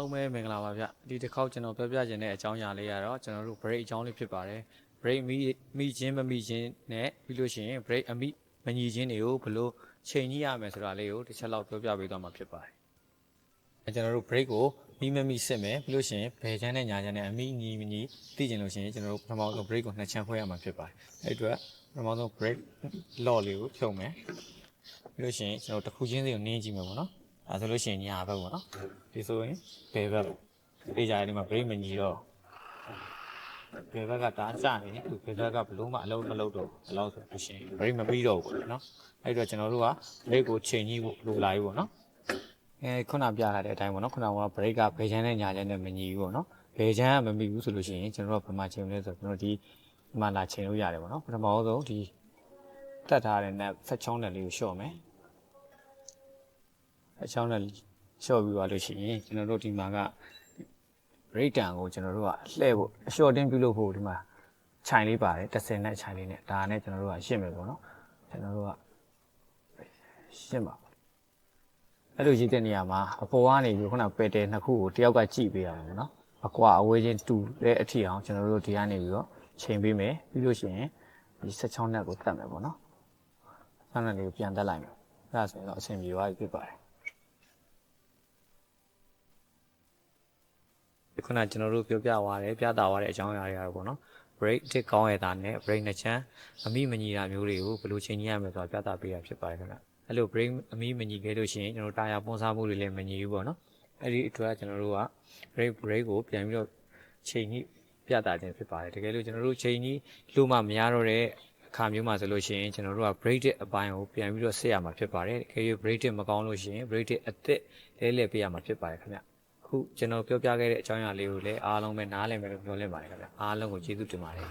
လုံးပဲမင်္ဂလာပါဗျဒီတစ်ခေါက်ကျွန်တော်ပြောပြခြင်းတဲ့အကြောင်းအရာလေးကတော့ကျွန်တော်တို့ break အကြောင်းလေးဖြစ်ပါတယ် break မိမိချင်းမမိချင်းနဲ့ပြီးလို့ရှိရင် break အမိမညီချင်းတွေကိုဘယ်လိုချိန်ညှိရမယ်ဆိုတာလေးကိုတစ်ချက်လောက်ပြောပြပေးသွားမှာဖြစ်ပါတယ်အဲကျွန်တော်တို့ break ကိုမိမမိစစ်မယ်ပြီးလို့ရှိရင်ဘယ်ချမ်းနဲ့ညာချမ်းနဲ့အမိညီမညီသိကျင်လို့ရှိရင်ကျွန်တော်တို့ပထမဆုံး break ကိုနှစ်ချမ်းဖွဲ့ရမှာဖြစ်ပါတယ်အဲ့အတွက်ပထမဆုံး break law လေးကိုဖြုတ်မယ်ပြီးလို့ရှိရင်ကျွန်တော်တို့တစ်ခုချင်းစီကိုနင်းကြည့်မယ်ပေါ့နော် အဲဆိုလို့ရှိရင်ညာဘက်ပေါ့နော်ဒီဆိုရင်ဘယ်ဘက်ဒီကြရဒီမှာ break မညီတော့ဘယ်ဘက်ကတားကြနေသူဘယ်ဘက်ကဘလို့မှအလုံးမလုံးတော့ဘယ်လောက်ဆိုလို့ရှိရင် break မပြီးတော့ဘူးပေါ့နော်အဲ့တော့ကျွန်တော်တို့က break ကိုချိန်ကြီးဖို့လိုလာပြီပေါ့နော်အဲခုနပြလာတဲ့အတိုင်းပေါ့နော်ခုနက break ကဘယ်ချမ်းနဲ့ညာချမ်းနဲ့မညီဘူးပေါ့နော်ဘယ်ချမ်းကမမိဘူးဆိုလို့ရှိရင်ကျွန်တော်တို့ကဘယ်မှာချိန်မလဲဆိုတော့ကျွန်တော်ဒီဒီမှာလာချိန်လို့ရတယ်ပေါ့နော်ပထမဆုံးဒီတက်ထားတဲ့ net ဆက်ချောင်းနယ်လေးကိုလျှော့မယ် ဆက်ချောင်းနယ်လျှော့ပြီးသွားလို့ရှိရင်ကျွန်တော်တို့ဒီမှာက break down ကိုကျွန်တော်တို့ကလှည့်ဖို့အ short တင်းပြုလုပ်ဖို့ဒီမှာခြိုင်လေးပါတယ်30နဲ့ခြိုင်လေးနဲ့ဒါနဲ့ကျွန်တော်တို့ကရှင်းမယ်ပေါ့နော်ကျွန်တော်တို့ကရှင်းပါအဲ့လိုရည်တဲ့နေရာမှာအပေါ်ကနေပြီးခုနပယ်တယ်နှစ်ခုကိုတယောက်ကကြည့်ပေးရမှာပေါ့နော်အကွာအဝေးချင်းတူတဲ့အထီအောင်ကျွန်တော်တို့ဒီကနေပြီးတော့ချိန်ပေးမယ်ပြီးလို့ရှိရင်ဒီ16နဲ့ကိုတတ်မယ်ပေါ့နော်ဆက်နဲ့လေးကိုပြန်တက်လိုက်မယ်အဲ့ဒါဆိုရင်တော့အဆင်ပြေသွားပြီဖြစ်ပါတယ် ခုနကျွန်တော်တို့ပြောပြသွားတယ်ပြတာသွားတဲ့အကြောင်းအရာတွေကတော့ပေါ့နော် break တစ်ကောင်းရတာနဲ့ break နှစ်ချမ်းအမိမညီတာမျိုးတွေကိုဘယ်လိုချိန်ညရမလဲဆိုတာပြတာပေးတာဖြစ်ပါတယ်ခင်ဗျအဲ့လို break အမိမညီခဲ့လို့ရှိရင်ကျွန်တော်တို့တာယာပွန်စားမှုတွေလည်းမညီဘူးပေါ့နော်အဲ့ဒီအတွက်ကကျွန်တော်တို့က break break ကိုပြန်ပြီးတော့ချိန်ညပြတာခြင်းဖြစ်ပါတယ်တကယ်လို့ကျွန်တော်တို့ချိန်ညလို့မှမရတော့တဲ့အခါမျိုးမှာဆိုလို့ရှိရင်ကျွန်တော်တို့က break တဲ့အပိုင်းကိုပြန်ပြီးတော့ဆက်ရမှာဖြစ်ပါတယ်တကယ်လို့ break တစ်မကောင်းလို့ရှိရင် break တစ်အစ်စ်လဲလဲပေးရမှာဖြစ်ပါတယ်ခင်ဗျ အခုကျွန်တော်ပြောပြခဲ့တဲ့အကြောင်းအရာလေးကိုလည်းအားလုံးပဲနားလည်မယ်လို့ပြောလင့်ပါတယ်ခင်ဗျာအားလုံးကိုကျေးဇူးတင်ပါတယ်